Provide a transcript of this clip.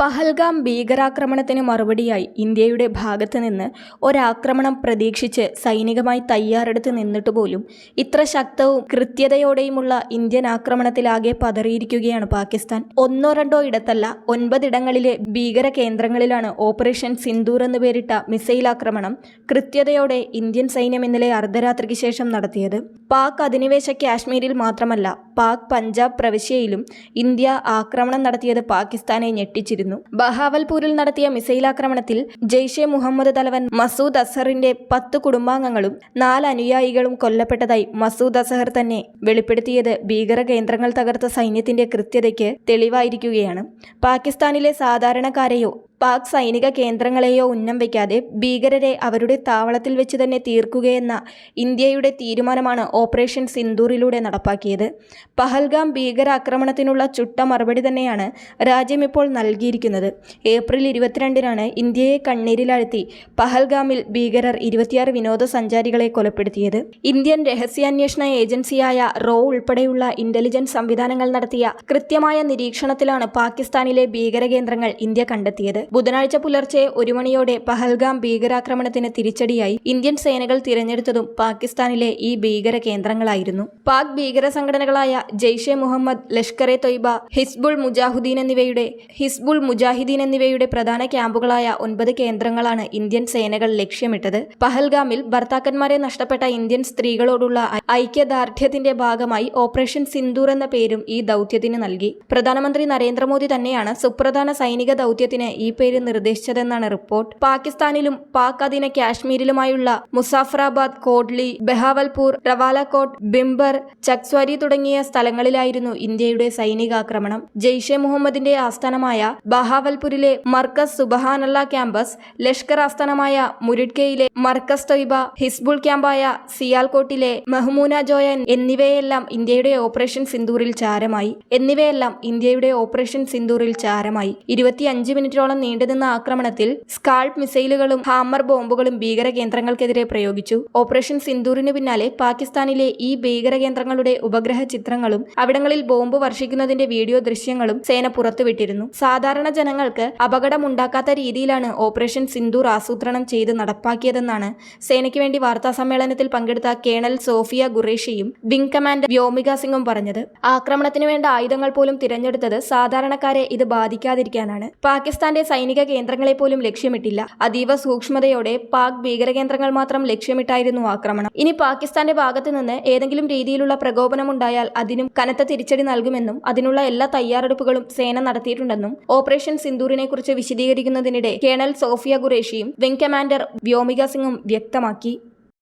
പഹൽഗാം ഭീകരാക്രമണത്തിന് മറുപടിയായി ഇന്ത്യയുടെ ഭാഗത്ത് നിന്ന് ഒരാക്രമണം പ്രതീക്ഷിച്ച് സൈനികമായി തയ്യാറെടുത്ത് നിന്നിട്ട് പോലും ഇത്ര ശക്തവും കൃത്യതയോടെയുമുള്ള ഇന്ത്യൻ ആക്രമണത്തിലാകെ പതറിയിരിക്കുകയാണ് പാകിസ്ഥാൻ. ഒന്നോ രണ്ടോ ഇടത്തല്ല ഒൻപതിടങ്ങളിലെ ഭീകര കേന്ദ്രങ്ങളിലാണ് ഓപ്പറേഷൻ സിന്ദൂർ എന്ന് പേരിട്ട മിസൈൽ ആക്രമണം കൃത്യതയോടെ ഇന്ത്യൻ സൈന്യം ഇന്നലെ അർദ്ധരാത്രിക്ക് ശേഷം നടത്തിയത്. പാക് അധിനിവേശ കാശ്മീരിൽ മാത്രമല്ല പാക് പഞ്ചാബ് പ്രവിശ്യയിലും ഇന്ത്യ ആക്രമണം നടത്തിയത് പാകിസ്ഥാനെ ഞെട്ടിച്ചിരുന്നു. ബഹാവൽപൂരിൽ നടത്തിയ മിസൈൽ ആക്രമണത്തിൽ ജെയ്ഷെ മുഹമ്മദ് തലവൻ മസൂദ് അസഹറിന്റെ പത്ത് കുടുംബാംഗങ്ങളും നാല് അനുയായികളും കൊല്ലപ്പെട്ടതായി മസൂദ് അസഹർ തന്നെ വെളിപ്പെടുത്തിയത് ഭീകര കേന്ദ്രങ്ങൾ തകർത്ത സൈന്യത്തിന്റെ കൃത്യതയ്ക്ക് തെളിവായിരിക്കുകയാണ്. പാകിസ്ഥാനിലെ സാധാരണക്കാരെയോ പാക് സൈനിക കേന്ദ്രങ്ങളെയോ ഉന്നം വയ്ക്കാതെ ഭീകരരെ അവരുടെ താവളത്തിൽ വെച്ച് തന്നെ തീർക്കുകയെന്ന ഇന്ത്യയുടെ തീരുമാനമാണ് ഓപ്പറേഷൻ സിന്ദൂറിലൂടെ നടപ്പാക്കിയത്. പഹൽഗാം ഭീകരാക്രമണത്തിനുള്ള ചുട്ട മറുപടി തന്നെയാണ് രാജ്യം ഇപ്പോൾ നൽകിയിരിക്കുന്നത്. ഏപ്രിൽ ഇരുപത്തിരണ്ടിനാണ് ഇന്ത്യയെ കണ്ണീരിലാഴ്ത്തി പഹൽഗാമിൽ ഭീകരർ ഇരുപത്തിയാറ് വിനോദസഞ്ചാരികളെ കൊലപ്പെടുത്തിയത്. ഇന്ത്യൻ രഹസ്യാന്വേഷണ ഏജൻസിയായ റോ ഉൾപ്പെടെയുള്ള ഇന്റലിജൻസ് സംവിധാനങ്ങൾ നടത്തിയ കൃത്യമായ നിരീക്ഷണത്തിലാണ് പാകിസ്ഥാനിലെ ഭീകര കേന്ദ്രങ്ങൾ ഇന്ത്യ കണ്ടെത്തിയത്. ബുധനാഴ്ച പുലർച്ചെ ഒരു മണിയോടെ പഹൽഗാം ഭീകരാക്രമണത്തിന് തിരിച്ചടിയായി ഇന്ത്യൻ സേനകൾ തിരഞ്ഞെടുത്തതും പാകിസ്ഥാനിലെ ഈ ഭീകര കേന്ദ്രങ്ങളായിരുന്നു. പാക് ഭീകര സംഘടനകളായ ജെയ്ഷെ മുഹമ്മദ് ലഷ്കർ എ തൊയ്ബ ഹിസ്ബുൾ മുജാഹുദ്ദീൻ എന്നിവയുടെ ഹിസ്ബുൾ മുജാഹിദ്ദീൻ എന്നിവയുടെ പ്രധാന ക്യാമ്പുകളായ ഒൻപത് കേന്ദ്രങ്ങളാണ് ഇന്ത്യൻ സേനകൾ ലക്ഷ്യമിട്ടത്. പഹൽഗാമിൽ ഭർത്താക്കന്മാരെ നഷ്ടപ്പെട്ട ഇന്ത്യൻ സ്ത്രീകളോടുള്ള ഐക്യദാർഢ്യത്തിന്റെ ഭാഗമായി ഓപ്പറേഷൻ സിന്ദൂർ എന്ന പേരും ഈ ദൗത്യത്തിന് നൽകി. പ്രധാനമന്ത്രി നരേന്ദ്രമോദി തന്നെയാണ് സുപ്രധാന സൈനിക ദൗത്യത്തിന് ഈ പേര് നിർദ്ദേശിച്ചതെന്നാണ് റിപ്പോർട്ട്. പാകിസ്ഥാനിലും പാക് അധീന കാശ്മീരിലുമായുള്ള മുസാഫറാബാദ് കോഡ്ലി ബഹാവൽപൂർ റവാലക്കോട്ട് ബിംബർ ചക്സ്വരി തുടങ്ങിയ സ്ഥലങ്ങളിലായിരുന്നു ഇന്ത്യയുടെ സൈനികാക്രമണം. ജെയ്ഷെ മുഹമ്മദിന്റെ ആസ്ഥാനമായ ബഹാവൽപൂരിലെ മർക്കസ് സുബഹാനല്ല ക്യാമ്പസ് ലഷ്കർ ആസ്ഥാനമായ മുരിഡ്കയിലെ മർക്കസ് തൊയ്ബ ഹിസ്ബുൾ ക്യാമ്പായ സിയാൽകോട്ടിലെ മെഹ്മൂന ജോയൻ എന്നിവയെല്ലാം ഇന്ത്യയുടെ ഓപ്പറേഷൻ സിന്ദൂറിൽ ചാരമായി. എന്നിവയെല്ലാം ഇന്ത്യയുടെ ഓപ്പറേഷൻ സിന്ദൂറിൽ ചാരമായി. ഇരുപത്തിയഞ്ച് മിനിറ്റോളം നീണ്ടുനിന്ന ആക്രമണത്തിൽ സ്കാൾപ്പ് മിസൈലുകളും ഹാമർ ബോംബുകളും ഭീകര കേന്ദ്രങ്ങൾക്കെതിരെ പ്രയോഗിച്ചു. ഓപ്പറേഷൻ സിന്ദൂറിന് പിന്നാലെ പാകിസ്ഥാനിലെ ഈ ഭീകര കേന്ദ്രങ്ങളുടെ ഉപഗ്രഹ ചിത്രങ്ങളും അവിടങ്ങളിൽ ബോംബ് വർഷിക്കുന്നതിന്റെ വീഡിയോ ദൃശ്യങ്ങളും സേന പുറത്തുവിട്ടിരുന്നു. സാധാരണ ജനങ്ങൾക്ക് അപകടമുണ്ടാക്കാത്ത രീതിയിലാണ് ഓപ്പറേഷൻ സിന്ദൂർ ആസൂത്രണം ചെയ്ത് നടപ്പാക്കിയതെന്നാണ് സേനയ്ക്ക് വേണ്ടി വാർത്താ സമ്മേളനത്തിൽ പങ്കെടുത്ത കേണൽ സോഫിയ ഖുറേഷിയും വിംഗ് കമാൻഡർ വ്യോമിക സിംഗും പറഞ്ഞത്. ആക്രമണത്തിന് വേണ്ട ആയുധങ്ങൾ പോലും തിരഞ്ഞെടുത്തത് സാധാരണക്കാരെ ഇത് ബാധിക്കാതിരിക്കാനാണ്. പാകിസ്ഥാന്റെ സൈനിക കേന്ദ്രങ്ങളെ പോലും ലക്ഷ്യമിട്ടില്ല. അതീവ സൂക്ഷ്മതയോടെ പാക് ഭീകര കേന്ദ്രങ്ങൾ മാത്രം ലക്ഷ്യമിട്ടായിരുന്നു ആക്രമണം. ഇനി പാകിസ്ഥാന്റെ ഭാഗത്ത് നിന്ന് ഏതെങ്കിലും രീതിയിലുള്ള പ്രകോപനമുണ്ടായാൽ അതിനും കനത്ത തിരിച്ചടി നൽകുമെന്നും അതിനുള്ള എല്ലാ തയ്യാറെടുപ്പുകളും സേന നടത്തിയിട്ടുണ്ടെന്നും ഓപ്പറേഷൻ സിന്ദൂറിനെ കുറിച്ച് വിശദീകരിക്കുന്നതിനിടെ കേണൽ സോഫിയ ഖുറേഷിയും വിംഗ് കമാൻഡർ വ്യോമിക സിംഗും വ്യക്തമാക്കി.